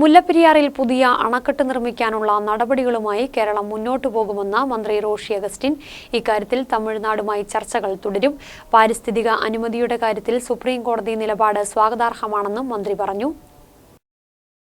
മുല്ലപ്പെരിയാറിൽ പുതിയ അണക്കെട്ട് നിർമ്മിക്കാനുള്ള നടപടികളുമായി കേരളം മുന്നോട്ടു പോകുമെന്ന് മന്ത്രി റോഷി അഗസ്റ്റിൻ. ഇക്കാര്യത്തിൽ തമിഴ്നാടുമായി ചർച്ചകൾ തുടരും. പാരിസ്ഥിതിക അനുമതിയുടെ കാര്യത്തിൽ സുപ്രീം കോടതി നിലപാട് സ്വാഗതാർഹമാണെന്നും മന്ത്രി പറഞ്ഞു.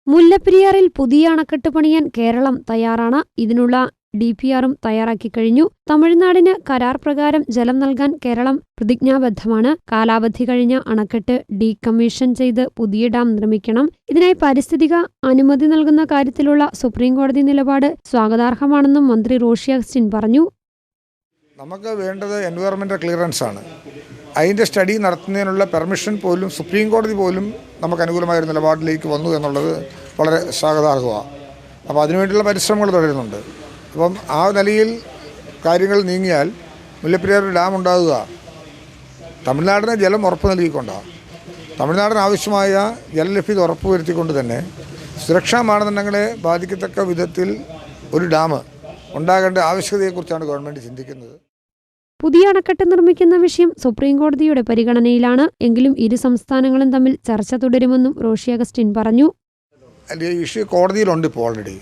മുല്ലപ്പെരിയാറിൽ പുതിയ അണക്കെട്ട് പണിയാൻ കേരളം തയ്യാറാണ്. ഇതിനുള്ള ഡി പി ആറും തയ്യാറാക്കി കഴിഞ്ഞു. തമിഴ്നാടിന് കരാർ പ്രകാരം ജലം നൽകാൻ കേരളം പ്രതിജ്ഞാബദ്ധമാണ്. കാലാവധി കഴിഞ്ഞ അണക്കെട്ട് ഡീകമ്മീഷൻ ചെയ്ത് പുതിയ ഡാം നിർമ്മിക്കണം. ഇതിനായി പാരിസ്ഥിതിക അനുമതി നൽകുന്ന കാര്യത്തിലുള്ള സുപ്രീംകോടതി നിലപാട് സ്വാഗതാർഹമാണെന്നും മന്ത്രി റോഷി അഗസ്റ്റിൻ പറഞ്ഞു. നമുക്ക് വേണ്ടത് എൻവയറമെന്റൽ ക്ലിയറൻസ് ആണ്. അതിന്റെ സ്റ്റഡി നടത്തുന്നതിനുള്ള പെർമിഷൻ പോലും സുപ്രീം കോടതി പോലും നമുക്ക് അനുകൂലമായ ഒരു നിലപാടിലേക്ക് വന്നു എന്നുള്ളത് വളരെ സ്വാഗതാർഹമാണ്. അപ്പോൾ അതിനുവേണ്ടിയുള്ള പരിശ്രമങ്ങൾ തുടരുന്നുണ്ട്. അപ്പം ആ നിലയിൽ കാര്യങ്ങൾ നീങ്ങിയാൽ മുല്ലപ്പെരിയാർ ഡാം ഉണ്ടാകുക. തമിഴ്നാടിന് ജലം ഉറപ്പ് നൽകിക്കൊണ്ടാണ് തമിഴ്നാടിന് ആവശ്യമായ ജലലഭ്യത ഉറപ്പുവരുത്തിക്കൊണ്ട് തന്നെ സുരക്ഷാ മാനദണ്ഡങ്ങളെ ബാധിക്കത്തക്ക വിധത്തിൽ ഒരു ഡാം ഉണ്ടാകേണ്ട ആവശ്യകതയെക്കുറിച്ചാണ് ഗവൺമെന്റ് ചിന്തിക്കുന്നത്. പുതിയ അണക്കെട്ട് നിർമ്മിക്കുന്ന വിഷയം സുപ്രീം കോടതിയുടെ പരിഗണനയിലാണ്. എങ്കിലും ഇരു സംസ്ഥാനങ്ങളും തമ്മിൽ ചർച്ച തുടരുമെന്നും റോഷി അഗസ്റ്റിൻ പറഞ്ഞു. ഇഷ്യൂ കോടതിയിലുണ്ട് ഇപ്പോൾ ഓൾറെഡി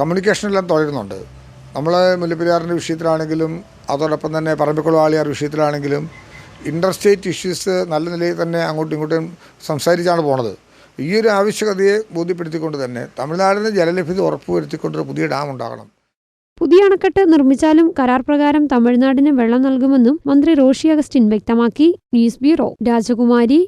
കമ്മ്യൂണിക്കേഷനെല്ലാം തുടരുന്നുണ്ട്. നമ്മൾ മുല്ലപ്പെരിയാറിന്റെ വിഷയത്തിലാണെങ്കിലും അതോടൊപ്പം തന്നെ പറമ്പിക്കുളം ആളിയാർ വിഷയത്തിലാണെങ്കിലും ഇന്റർ സ്റ്റേറ്റ് ഇഷ്യൂസ് നല്ല നിലയിൽ തന്നെ അങ്ങോട്ടും ഇങ്ങോട്ടും സംസാരിച്ചാണ് പോണത്. ഈ ഒരു ആവശ്യകതയെ ബോധ്യപ്പെടുത്തിക്കൊണ്ട് തന്നെ തമിഴ്നാടിന് ജലലഭ്യത ഉറപ്പുവരുത്തിക്കൊണ്ടൊരു പുതിയ ഡാം ഉണ്ടാകണം. പുതിയ അണക്കെട്ട് നിർമ്മിച്ചാലും കരാർ പ്രകാരം തമിഴ്നാടിന് വെള്ളം നൽകുമെന്നും മന്ത്രി റോഷി അഗസ്റ്റിൻ വ്യക്തമാക്കി. News bureau Rajakumari.